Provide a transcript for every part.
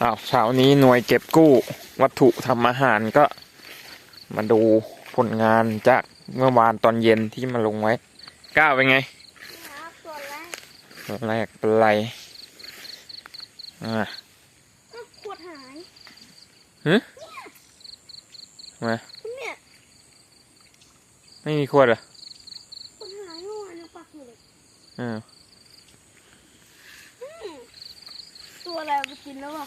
อ้าวเช้านี้หน่วยเก็บกู้วัตถุทำอาหารก็มาดูผลงานจากเมื่อวานตอนเย็นที่มาลงไว้ก้าวเป็นไงครับตัวแรกตอนแรกเป็นไรอ่าก็ขวดหายมาเนี่ยไม่มีขวดเหรอขวดหายเมื่อวานยังปักอยู่เลยอ่า อืม ตัวอะไรเอาไปกินแล้วอะ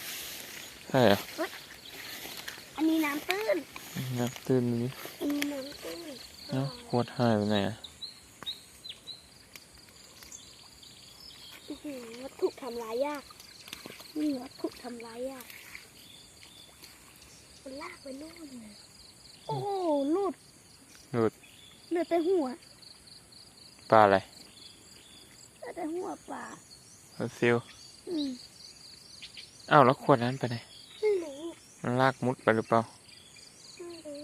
ใช่เหรออันนี้น้ำตื้นนับตื่นดูดิอันนี้น้ำตื้นเอ้าขวดหายไปไหนอะอื้อหือวัตถุทำลายยากนี่วัตถุทำลายยากมันลากไปนู่นเลยโอ้โหหลุดหลุดเหลือแต่หัวปลาอะไรเหลือแต่หัวปลาปลาซิวอืม อ้าวแล้วขวดนั้นไปไหนไม่รู้มันลากมุดไปหรือเปล่าไม่รู้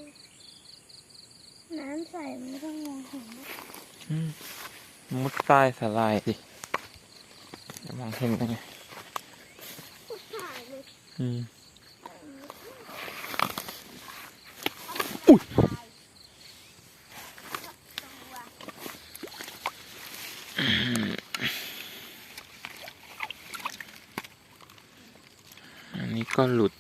น้ำใสไม่ต้องมองเห็นนะอืมมุดใต้สลายดิจะมองเห็นได้ไงก็หายเลยอืม อันนี้ก็หลุด